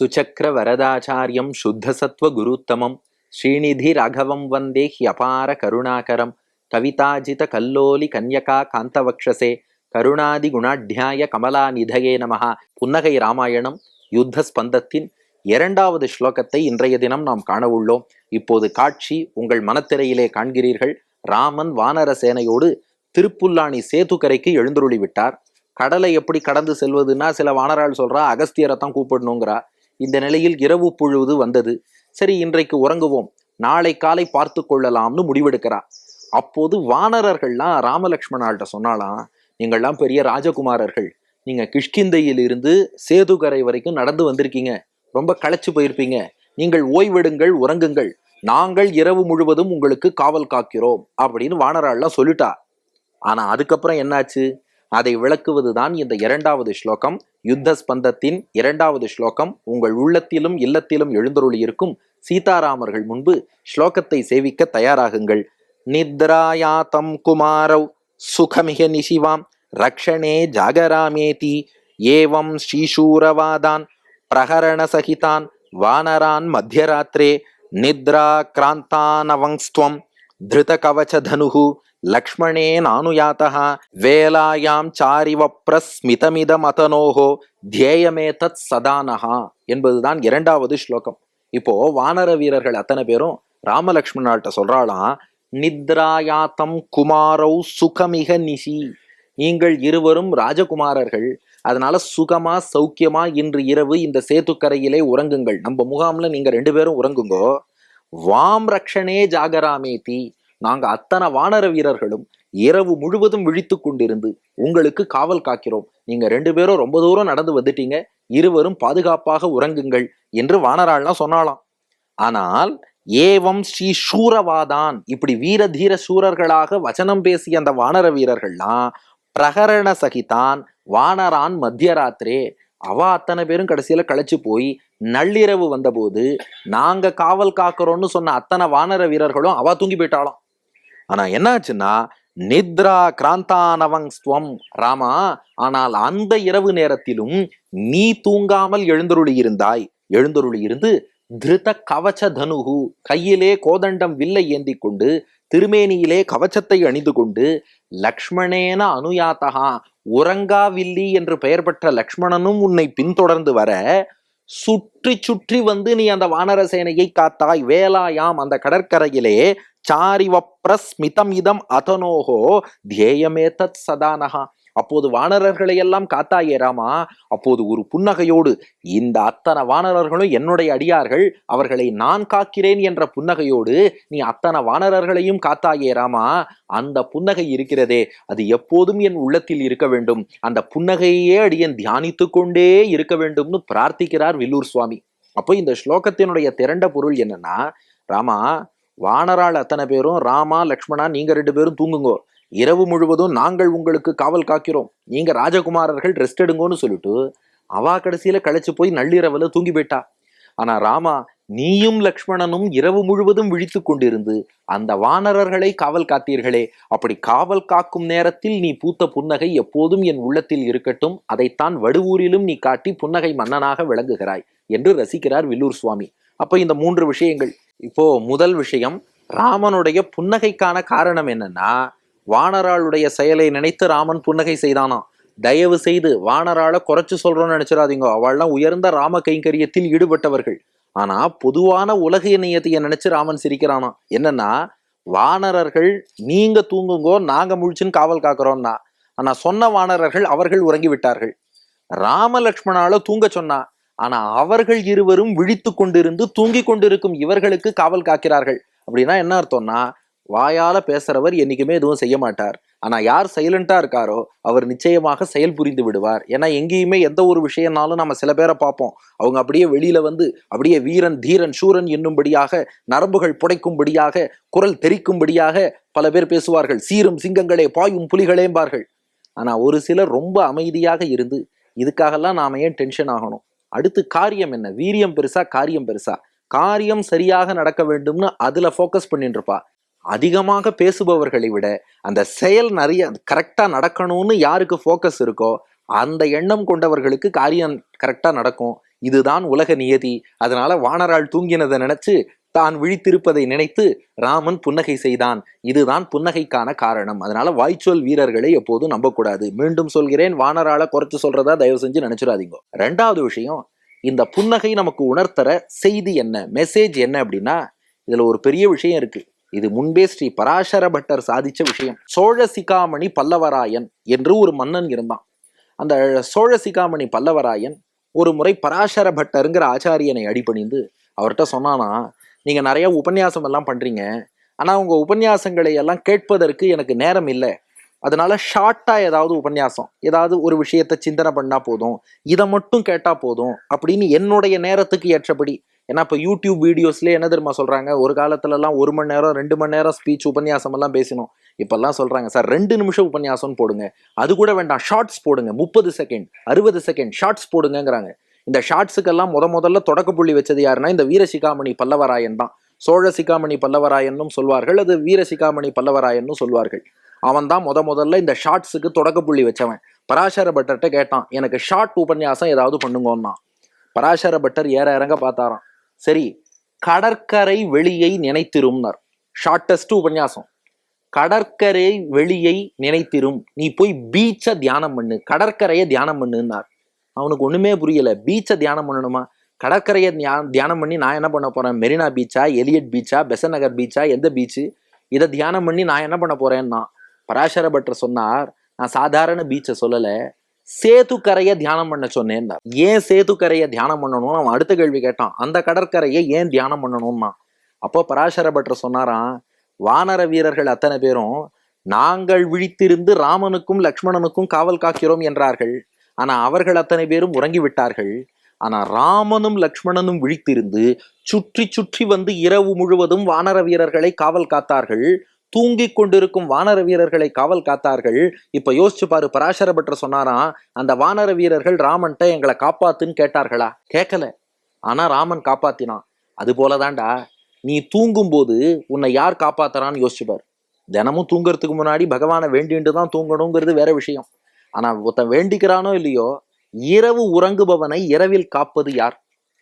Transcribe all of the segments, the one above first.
சுச்சக்கர வரதாச்சாரியம் சுத்தசத்வ குருத்தமம். ஸ்ரீநிதி ராகவம் வந்தே ஹியபார கருணாகரம். கவிதாஜித கல்லோலி கன்யகா காந்தவக்ஷசே. கருணாதி குணாட்யாய கமலா நிதயே நமஹா. புன்னகை ராமாயணம் யுத்த ஸ்பந்தத்தின் இரண்டாவது ஸ்லோகத்தை இன்றைய தினம் நாம் காணவுள்ளோம். இப்போது காட்சி உங்கள் மனத்திரையிலே காண்கிறீர்கள். ராமன் வானர சேனையோடு திருப்புல்லாணி சேதுக்கரைக்கு எழுந்துருளி விட்டார் கடலை எப்படி கடந்து செல்வதுன்னா சில வானரால் சொல்றா அகஸ்தியரை தான் கூப்பிடணுங்கிறா. இந்த நிலையில் இரவு பொழுது வந்தது. சரி இன்றைக்கு உறங்குவோம். நாளை காலை பார்த்து கொள்ளலாம்னு முடிவெடுக்கிறா. அப்போது வானரர்கள்லாம் ராமலக்ஷ்மணால்கிட்ட சொன்னாலாம் நீங்கள்லாம் பெரிய ராஜகுமாரர்கள். நீங்க கிஷ்கிந்தையில் இருந்து சேதுகரை வரைக்கும் நடந்து வந்திருக்கீங்க. ரொம்ப களைச்சு போயிருப்பீங்க. நீங்கள் ஓய்வெடுங்கள் உறங்குங்கள். நாங்கள் இரவு முழுவதும் உங்களுக்கு காவல் காக்கிறோம். அப்படின்னு வானரால்லாம் சொல்லிட்டா. ஆனா அதுக்கப்புறம் என்னாச்சு? அதை விளக்குவதுதான் இந்த இரண்டாவது ஸ்லோகம். யுத்த ஸ்பந்தத்தின் இரண்டாவது ஸ்லோகம். உங்கள் உள்ளத்திலும் இல்லத்திலும் எழுந்தருளி இருக்கும் சீதாராமர்கள் முன்பு ஸ்லோகத்தை சேவிக்க தயாராகுங்கள். நித்ராயாத்தம் குமாரவ் சுகமிக நிசிவாம். ரக்ஷணே ஜாகராமேதி. ஏவம் ஸ்ரீசூரவாதான். பிரகரணசகிதான் வானரான் மத்தியராத்திரே. நித்ரா கிராந்தானவங்ஸ்துவம். ధృతకవచధను లక్ష్మణేనానుయాత వేలాయాం చారివ ప్రస్మితమిదమతనోహో ధ్యేயமே தத் சதானஹா என்பதுதான் இரண்டாவது ஸ்லோகம். இப்போ வானர வீரர்கள் அத்தனை பேரும் ராமலக்ஷ்மணாட்ட சொல்றாளாம் நித்ராயாத்தம் குமாரௌ சுகமிக நிஷி நீங்கள் இருவரும் ராஜகுமாரர்கள். அதனால சுகமா சௌக்கியமா இன்று இரவு இந்த சேத்துக்கரையிலே உறங்குங்கள். நம்ம முகாம்ல நீங்க ரெண்டு பேரும் உறங்குங்கோ. வாம் ரக்ஷனே ஜாகராமேதி. நாங்க அத்தனை வானர வீரர்களும் இரவு முழுவதும் விழித்து கொண்டிருந்து உங்களுக்கு காவல் காக்கிறோம். நீங்க ரெண்டு பேரும் ரொம்ப தூரம் நடந்து வந்துட்டீங்க. இருவரும் பாதுகாப்பாக உறங்குங்கள் என்று வானராள்லாம் சொன்னாலாம் ஆனால் ஏவம் ஸ்ரீ சூரவாதான். இப்படி வீர தீர சூரர்களாக வச்சனம் பேசிய அந்த வானர வீரர்கள்லாம் பிரகரண சகிதான் வானரான் மத்தியராத்திரே அவ அத்தனை பேரும் கடைசியில களைச்சு போய் நள்ளிரவு வந்தபோது நாங்க காவல் காக்கிறோம்னு சொன்ன அத்தனை வானர வீரர்களும் அவ தூங்கி போயிட்டாளாம். ஆனா என்னாச்சுன்னா நித்ரா கிராந்தானவங்ஸ்துவம் ராமா ஆனால் அந்த இரவு நேரத்திலும் நீ தூங்காமல் எழுந்தருளி இருந்தாய் எழுந்தருளி இருந்து திருத கவச்ச தனுகு கையிலே கோதண்டம் வில்லை ஏந்தி கொண்டு திருமேனியிலே கவச்சத்தை அணிந்து கொண்டு லக்ஷ்மணேன அனுயாத்தகா உறங்காவில்லி என்று பெயர் பெற்ற லக்ஷ்மணனும் உன்னை பின்தொடர்ந்து வர சுற்றி சுற்றி வந்து நீ அந்த வானர சேனையை காத்தாய் வேலாயாம் அந்த கடற்கரையிலே சாரிவப்ரஸ்மிதம் இதம் அதனோகோ தியேயமே தத் சதானகா அப்போது வானரர்களை எல்லாம் காத்தாயே ராமா அப்போது ஒரு புன்னகையோடு இந்த அத்தனை வானரர்களும் என்னுடைய அடியார்கள் அவர்களை நான் காக்கிறேன் என்ற புன்னகையோடு நீ அத்தனை வானரர்களையும் காத்தாயே ராமா அந்த புன்னகை இருக்கிறதே அது எப்போதும் என் உள்ளத்தில் இருக்க வேண்டும். அந்த புன்னகையே அடியன் தியானித்து கொண்டே இருக்க வேண்டும்னு பிரார்த்திக்கிறார் வில்லூர் சுவாமி. அப்போ இந்த ஸ்லோகத்தினுடைய திரண்ட பொருள் என்னன்னா ராமா வானரால் அத்தனை பேரும் ராமா லக்ஷ்மணா நீங்க ரெண்டு பேரும் தூங்குங்கோ. இரவு முழுவதும் நாங்கள் உங்களுக்கு காவல் காக்கிறோம். நீங்கள் ராஜகுமாரர்கள் ரெஸ்ட் எடுங்கோன்னு சொல்லிட்டு அவா கடைசியில் களைச்சு போய் நள்ளிரவில் தூங்கி போயிட்டா. ஆனால் ராமா நீயும் லக்ஷ்மணனும் இரவு முழுவதும் விழித்து கொண்டிருந்து அந்த வானரர்களை காவல் காத்தீர்களே. அப்படி காவல் காக்கும் நேரத்தில் நீ பூத்த புன்னகை எப்போதும் என் உள்ளத்தில் இருக்கட்டும். அதைத்தான் வடுவூரிலும் நீ காட்டி புன்னகை மன்னனாக விளங்குகிறாய் என்று ரசிக்கிறார் வில்லூர் சுவாமி. அப்போ இந்த மூன்று விஷயங்கள். இப்போ முதல் விஷயம் ராமனுடைய புன்னகைக்கான காரணம் என்னன்னா வானராளுடைய செயலை நினைத்து ராமன் புன்னகை செய்தானா? தயவு செய்து வானராளை குறைச்சு சொல்றோம்னு நினைச்சிடாதீங்க. அவள்லாம் உயர்ந்த ராம கைங்கரியத்தில் ஈடுபட்டவர்கள். ஆனா பொதுவான உலக இணையத்தைய நினைச்சு ராமன் சிரிக்கிறானா? என்னன்னா வானரர்கள் நீங்க தூங்குங்கோ நாங்க முழிச்சுன்னு காவல் காக்குறோம்னா ஆனா சொன்ன வானரர்கள் அவர்கள் உறங்கி விட்டார்கள் ராம லக்ஷ்மணால தூங்க சொன்னா ஆனா அவர்கள் இருவரும் விழித்து கொண்டிருந்து தூங்கி கொண்டிருக்கும் இவர்களுக்கு காவல் காக்கிறார்கள். அப்படின்னா என்ன அர்த்தம்னா வாயால பேசுறவர் என்னைக்குமே எதுவும் செய்ய மாட்டார். ஆனா யார் சைலண்டா இருக்காரோ அவர் நிச்சயமாக செயல் புரிந்து விடுவார். ஏன்னா எங்கேயுமே எந்த ஒரு விஷயம்னாலும் நம்ம சில பேரை பார்ப்போம். அவங்க அப்படியே வெளியில வந்து அப்படியே வீரன் தீரன் சூரன் என்னும்படியாக நரம்புகள் புடைக்கும்படியாக குரல் தெரிக்கும்படியாக பல பேர் பேசுவார்கள். சீரும் சிங்கங்களே பாயும் புலிகளேம்பார்கள். ஆனா ஒரு சிலர் ரொம்ப அமைதியாக இருந்து இதுக்காகலாம் நாம ஏன் டென்ஷன் ஆகணும்? அடுத்து காரியம் என்ன? வீரியம் பெருசா காரியம் பெருசா? காரியம் சரியாக நடக்க வேண்டும்னு அதுல ஃபோக்கஸ் பண்ணிட்டு இருப்பா. அதிகமாக பேசுபவர்களை விட அந்த செயல் நிறைய கரெக்டாக நடக்கணும்னு யாருக்கு ஃபோக்கஸ் இருக்கோ அந்த எண்ணம் கொண்டவர்களுக்கு காரியம் கரெக்டாக நடக்கும். இதுதான் உலக நியதி. அதனால வானரால் தூங்கினதை நினைச்சு தான் விழித்திருப்பதை நினைத்து ராமன் புன்னகை செய்தான். இதுதான் புன்னகைக்கான காரணம். அதனால வாய்ச்சொல் வீரர்களை எப்போதும் நம்பக்கூடாது. மீண்டும் சொல்கிறேன் வானரால குறைச்சு சொல்றதா தயவு செஞ்சு நினைச்சிடாதீங்க. ரெண்டாவது விஷயம் இந்த புன்னகை நமக்கு உணர்த்தர செய்தி என்ன? மெசேஜ் என்ன அப்படின்னா இதுல ஒரு பெரிய விஷயம் இருக்கு. இது முன்பே ஸ்ரீ பராசர பட்டர் சாதிச்ச விஷயம். சோழ சிகாமணி பல்லவராயன் என்று ஒரு மன்னன் இருந்தான். அந்த சோழ சிகாமணி பல்லவராயன் ஒரு முறை பராசர பட்டருங்கிற ஆச்சாரியனை அடிபணிந்து அவர்கிட்ட சொன்னானா நீங்க நிறைய உபன்யாசம் எல்லாம் பண்றீங்க. ஆனா உங்க உபன்யாசங்களை எல்லாம் கேட்பதற்கு எனக்கு நேரம் இல்லை. அதனால ஷார்ட்டா ஏதாவது உபன்யாசம் ஏதாவது ஒரு விஷயத்தை சிந்தனை பண்ணா போதும். இதை மட்டும் கேட்டா போதும். அப்படின்னு என்னுடைய நேரத்துக்கு ஏற்றபடி ஏன்னா இப்போ யூடியூப் வீடியோஸ்லேயே என்ன தெரியுமா சொல்கிறாங்க ஒரு காலத்துலலாம் ஒரு மணி நேரம் ரெண்டு மணி நேரம் ஸ்பீச் உபன்யாசம் எல்லாம் பேசணும் இப்போல்லாம் சொல்கிறாங்க சார் ரெண்டு நிமிஷம் உபன்யாசம் போடுங்க. அது கூட வேண்டாம் ஷார்ட்ஸ் போடுங்க. முப்பது செகண்ட் அறுபது செகண்ட் ஷார்ட்ஸ் போடுங்கிறாங்க இந்த ஷார்ட்ஸுக்கெல்லாம் முத முதல்ல தொடக்க புள்ளி வச்சது யாருன்னா இந்த வீரசிகாமணி பல்லவராயன் தான். சோழ சிகாமணி பல்லவராயன்னும் சொல்வார்கள் அது வீரசிகாமணி பல்லவராயன்னும் சொல்வார்கள். அவன் தான் முத முதல்ல இந்த ஷார்ட்ஸுக்கு தொடக்க புள்ளி வச்சவன். பராசர பட்டர்கிட்ட கேட்டான் எனக்கு ஷார்ட் உபன்யாசம் ஏதாவது பண்ணுங்கன்னா? பராசர பட்டர் ஏற இறங்க பார்த்தாராம். சரி கடற்கரை வெளியை நினைத்திரும்னார். ஷார்ட்டஸ்ட் உபன்யாசம். கடற்கரை வெளியை நினைத்திரும். நீ போய் பீச்சை தியானம் பண்ணு. கடற்கரையை தியானம் பண்ணுன்னார். அவனுக்கு ஒண்ணுமே புரியல. பீச்சை தியானம் பண்ணணுமா? கடற்கரையை தியானம் பண்ணி நான் என்ன பண்ண போறேன்? மெரினா பீச்சா எலியட் பீச்சா பெசன் நகர் பீச்சா எந்த பீச்சு இதை தியானம் பண்ணி நான் என்ன பண்ண போறேன்னா பராசர பட்டர் சொன்னார் நான் சாதாரண பீச்சை சொல்லலை. சேதுக்கரையை தியானம் பண்ண சொன்னேன் ஏன் சேதுக்கரையை தியானம் பண்ணணும் அவன் அடுத்த கேள்வி கேட்டான். அந்த கடற்கரையை ஏன் தியானம் பண்ணணும்னா. அப்போ பராசர பட்டர் சொன்னாராம் வானர வீரர்கள் அத்தனை பேரும் நாங்கள் விழித்திருந்து ராமனுக்கும் லக்ஷ்மணனுக்கும் காவல் காக்கிறோம் என்றார்கள். ஆனா அவர்கள் அத்தனை பேரும் உறங்கி விட்டார்கள் ஆனா ராமனும் லக்ஷ்மணனும் விழித்திருந்து சுற்றி சுற்றி வந்து இரவு முழுவதும் வானர வீரர்களை காவல் காத்தார்கள். தூங்கிக் கொண்டிருக்கும் வானர வீரர்களை காவல் காத்தார்கள். இப்ப யோசிச்சு பாரு பராசர பட்டர் சொன்னாராம் அந்த வானர வீரர்கள் ராமன்ட்ட எங்களை காப்பாத்துன்னு கேட்டார்களா? கேட்கல ஆனா ராமன் காப்பாத்தினான். அது போலதான்டா. நீ தூங்கும் போது உன்னை யார் காப்பாத்துறான்னு யோசிச்சுப்பார் தினமும் தூங்குறதுக்கு முன்னாடி பகவானை வேண்டிட்டு தான் தூங்கணுங்கிறது வேற விஷயம். ஆனா ஒருத்தன் வேண்டிக்கிறானோ இல்லையோ இரவு உறங்குபவனை இரவில் காப்பது யார்?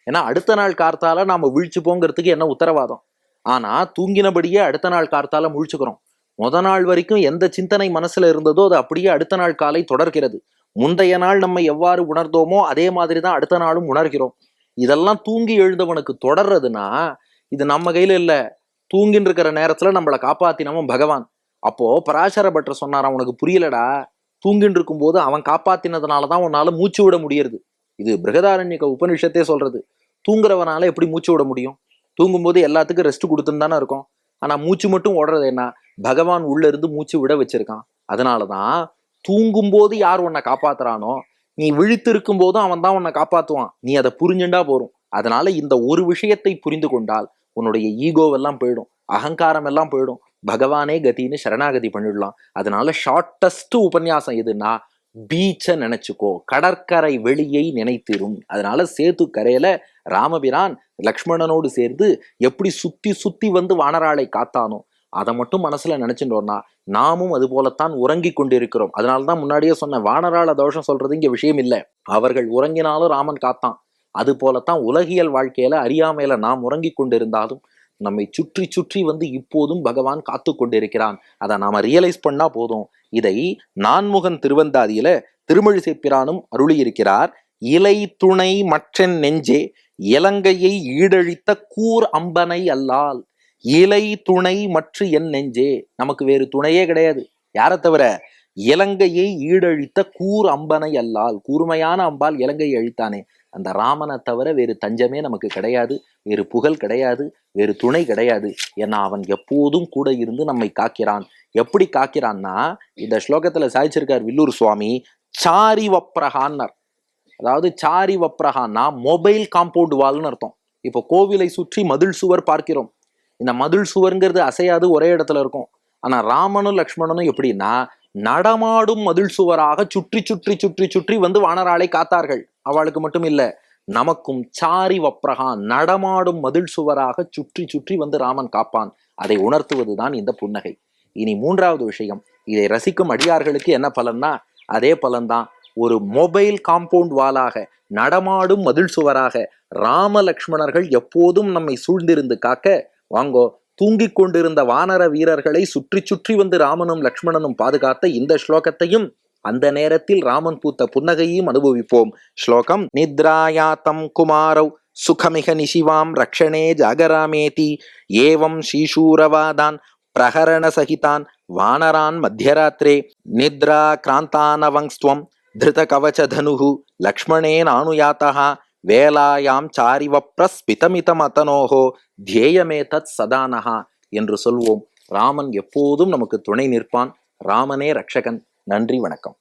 ஏன்னா அடுத்த நாள் கார்த்தால நாம வீழ்ச்சி போங்கிறதுக்கு என்ன உத்தரவாதம்? ஆனா தூங்கினபடியே அடுத்த நாள் கார்த்தால முழிச்சுக்கிறோம். முத நாள் வரைக்கும் எந்த சிந்தனை மனசுல இருந்ததோ அது அப்படியே அடுத்த நாள் காலை தொடர்கிறது. முந்தைய நாள் நம்ம எவ்வாறு உணர்ந்தோமோ அதே மாதிரி தான் அடுத்த நாளும் உணர்கிறோம். இதெல்லாம் தூங்கி எழுந்தவனுக்கு தொடர்றதுன்னா இது நம்ம கையில இல்ல. தூங்கின்னு இருக்கிற நேரத்துல நம்மளை காப்பாத்தினவன் பகவான். அப்போ பராசர பட்டர் சொன்னார் அவனுக்கு புரியலடா. தூங்கின்னு இருக்கும்போது அவன் காப்பாத்தினதுனாலதான் உன்னால மூச்சு விட முடியறது. இது பிருகதாரண்யக உபனிஷத்தே சொல்றது. தூங்குறவனால எப்படி மூச்சு விட முடியும்? தூங்கும்போது எல்லாத்துக்கும் ரெஸ்ட் கொடுத்துன்னு தானே இருக்கும். ஆனால் மூச்சு மட்டும் ஓடுறது என்ன? பகவான் உள்ள இருந்து மூச்சு விட வச்சிருக்கான். அதனாலதான் தூங்கும்போது யார் உன்னை காப்பாத்துறானோ நீ விழித்திருக்கும் போதும் அவன் தான் உன்னை காப்பாத்துவான். நீ அதை புரிஞ்சுண்டா போறோம் அதனால இந்த ஒரு விஷயத்தை புரிந்து கொண்டால் உன்னுடைய ஈகோவெல்லாம் போயிடும். அகங்காரம் எல்லாம் போயிடும். பகவானே கதின்னு சரணாகதி பண்ணிடலாம். அதனால ஷார்ட்டஸ்ட் உபன்யாசம் எதுன்னா பீச்சை நினைச்சுக்கோ. கடற்கரை வெளியை நினைத்திரும். அதனால சேத்து கரையில ராமபிரான் லக்ஷ்மணனோடு சேர்ந்து எப்படி சுத்தி சுத்தி வந்து வானராளை காத்தானோ அதை மட்டும் மனசுல நினைச்சுட்டோம்னா நாமும் அது போலத்தான் உறங்கி கொண்டிருக்கிறோம். அதனால்தான் முன்னாடியே சொன்ன வானராள தோஷம் சொல்றது இங்க விஷயம் இல்லை. அவர்கள் உறங்கினாலும் ராமன் காத்தான். அது போலத்தான் உலகியல் வாழ்க்கையில அறியாமையில நாம் உறங்கி கொண்டிருந்தாலும் நம்மை சுற்றி சுற்றி வந்து இப்போதும் பகவான் காத்து கொண்டிருக்கிறான். அதை நாம ரியலைஸ் பண்ணா போதும். இதை நான்முகன் திருவந்தாதியில திருமழிசை பிரானும் அருளியிருக்கிறார். இலை துணை மற்றென் நெஞ்சே இலங்கையை ஈடழித்த கூர் அம்பனை அல்லால் இலை துணை மற்ற என் நெஞ்சே. நமக்கு வேறு துணையே கிடையாது. யாரை தவிர இலங்கையை ஈடழித்த கூர் அம்பனை அல்லால் கூர்மையான அம்பால் இலங்கையை அழித்தானே. அந்த ராமனை தவிர வேறு தஞ்சமே நமக்கு கிடையாது. வேறு புகழ் கிடையாது. வேறு துணை கிடையாது. ஏன்னா அவன் எப்போதும் கூட இருந்து நம்மை காக்கிறான். எப்படி காக்கிறான்னா இந்த ஸ்லோகத்துல சாதிச்சிருக்கார் வில்லூர் சுவாமி சாரி வப்ரஹான்னர் அதாவது சாரி வப்ரஹான்னா மொபைல் காம்பவுண்ட் வால்னு அர்த்தம். இப்போ கோவிலை சுற்றி மதில் சுவர் பார்க்கிறோம். இந்த மதில் சுவர்ங்கிறது அசையாது ஒரே இடத்துல இருக்கும். ஆனா ராமனும் லக்ஷ்மணனும் எப்படின்னா நடமாடும் மதில் சுவராக சுற்றி சுற்றி சுற்றி சுற்றி வந்து வானராளை காத்தார்கள். அவளுக்கு மட்டும் இல்ல நமக்கும் சாரி வப்ரஹான் நடமாடும் மதில் சுவராக சுற்றி சுற்றி வந்து ராமன் காப்பான். அதை உணர்த்துவதுதான் இந்த புன்னகை. இனி மூன்றாவது விஷயம் இதை ரசிக்கும் அடியார்களுக்கு என்ன பலன்னா அதே பலன்தான். ஒரு மொபைல் காம்பவுண்ட் வாலாக நடமாடும் மதில் சுவராக ராம லக்ஷ்மணர்கள் எப்போதும் நம்மை சூழ்ந்திருந்து காக்க வாங்கோ தூங்கிக் கொண்டிருந்த வானர வீரர்களை சுற்றி சுற்றி வந்து ராமனும் லக்ஷ்மணனும் பாதுகாத்த இந்த ஸ்லோகத்தையும் அந்த நேரத்தில் ராமன் பூத்த புன்னகையும் அனுபவிப்போம். ஸ்லோகம் நித்ராயாத்தம் குமாரௌ சுகமிக நிசிவாம் ரக்ஷணே ஜாகராமேதி ஏவம் ஸ்ரீசூரவாதான் பிரகரண சகிதான் வானரான் மத்தியராத்திரே. நித்ரா கிராந்தானவங்ஸ்துவம் திருத கவச்ச தனுகு லக்ஷ்மணேனானுயாத்தா வேலாயாம் சாரிவப்ரஸ்பிதமிதமதனோகோ. தியேயமே தத் சதானஹா என்று சொல்வோம். ராமன் எப்போதும் நமக்கு துணை நிற்பான். ராமனே ரக்ஷகன் நன்றி வணக்கம்.